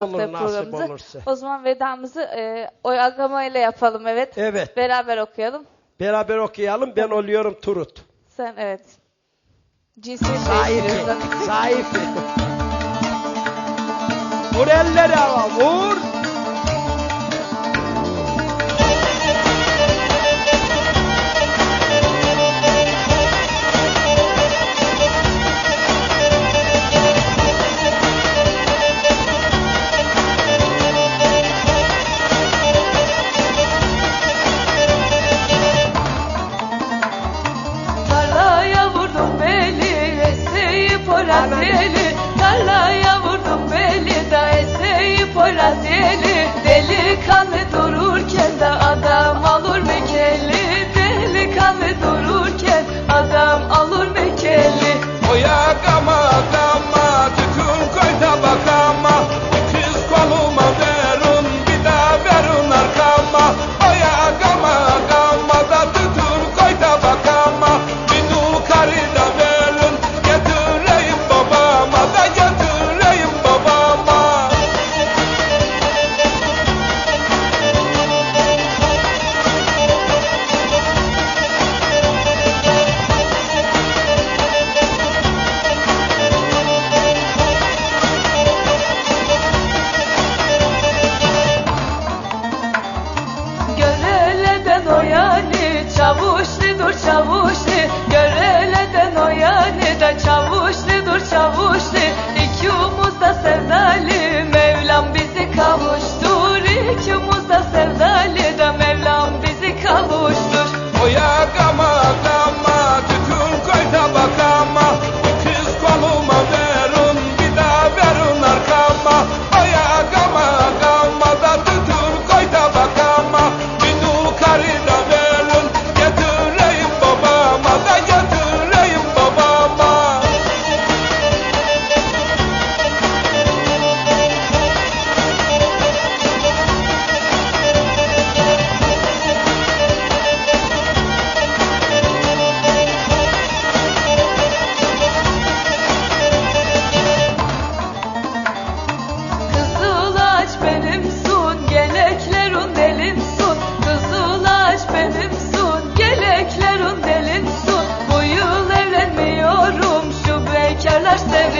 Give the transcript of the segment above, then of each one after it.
Olur nasip programımızı. olursa. O zaman vedamızı e, oy agamayla yapalım evet. Evet. Beraber okuyalım. Beraber okuyalım. Ben oluyorum Turut. Sen evet. Cinsiyet Saifi. değiştiriyorsun. Saifi. Vur elleri hava. Vur. Poyraz deli Tarlaya vurdum beli da eseyi Poyraz deli. Delikanlı dururken de adam alır mekeli. Delikanlı dururken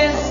es